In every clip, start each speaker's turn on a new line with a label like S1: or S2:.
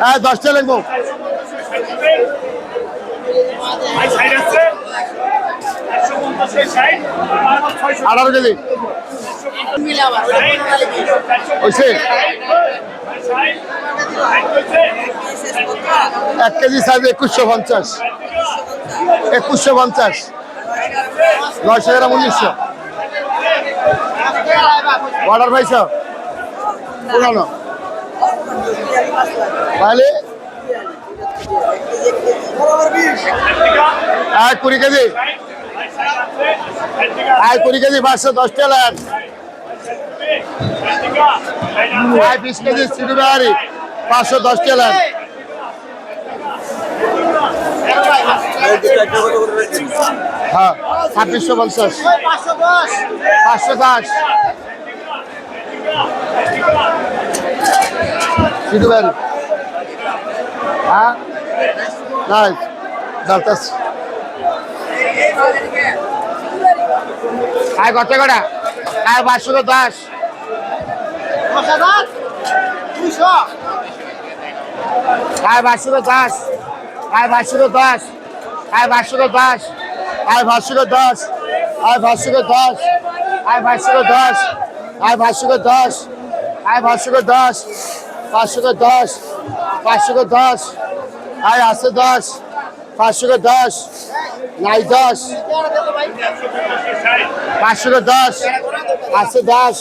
S1: হ্যাঁ দশটা লাগবো। আঠারো কেজি। হয়েছে এক কেজি সাইজ একুশশো পঞ্চাশ। একুশশো পঞ্চাশ। নয়শো গ্রাম উনিশশো। অর্ডার পাইছ পুরানো। তাহলে? এক কুড়ি কেজি। এক কুড়ি কেজি পাঁচশো দশ এক বিশ কেজি সিটি বাহারি, পাঁচশো দশ টাকা হ্যাঁ। ছাব্বিশশো পঞ্চাশ। পাঁচশো দশ। সিধু হ্যাঁ। দশ। দশ? দশ। দশ। দশ। আয় ভাস্কর দাস আয় ভাস্কর দাস আয় ভাস্কর দাস আয় ভাস্কর দাস আয় ভাস্কর দাস ভাস্কর দাস ভাস্কর দাস আয় আসে দাস ভাস্কর দাস নাই দাস ভাস্কর দাস আসে দাস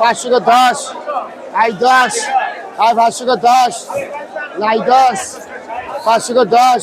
S1: ভাস্কর দাস আয় দাস আয় ভাস্কর দাস নাই দাস ভাস্কর দাস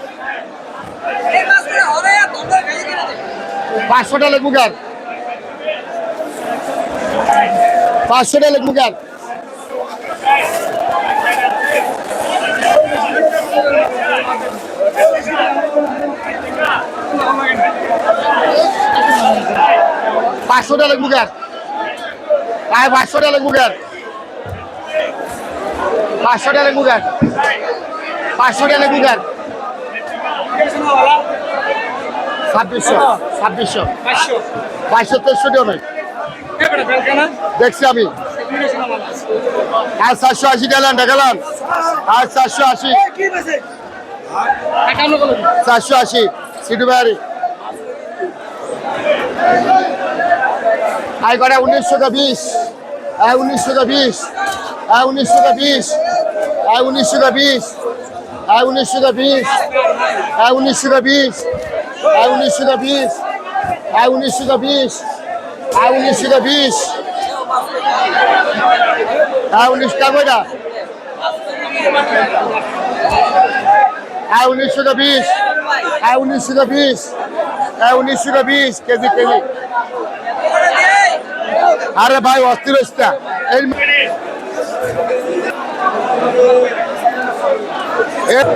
S1: পাঁচশো টাকা লেবু গাছ। পাঁচশো টাকা লেবু গাছ। পাঁচশো টাকা লেবু গাছ। প্রায় পাঁচশো টাকা লেবু গাছ। পাঁচশো টাকা লেবু গাছ। পাঁচশো টাকা লেবু গাছ। ছাব্বিশশো ছাব্বিশশো। বাইশশো তেইশশোটিও নেই দেখছি আমি। আর চারশো আশি গেলেন দেখালাম। আর চারশো আশি। চারশো আশি সিটু বাড়ি আয় কটা উনিশশো বিশ। আয় উনিশশো বিশ। আয় উনিশশো বিশ। আয় উনিশশো বিশ। আয় উনিশশো বিশ। আয় উনিশশো বিশ। আয় উনিশশো বিশ আয় উনিশশো বিশ আয় উনিশশো বিশ। আয় উনিশ টাকা আয় উনিশশো বিশ আয় উনিশশো বিশ আয় উনিশশো বিশ, কেজি কেজি। আরে ভাই, অস্থির হচ্ছে এই এ-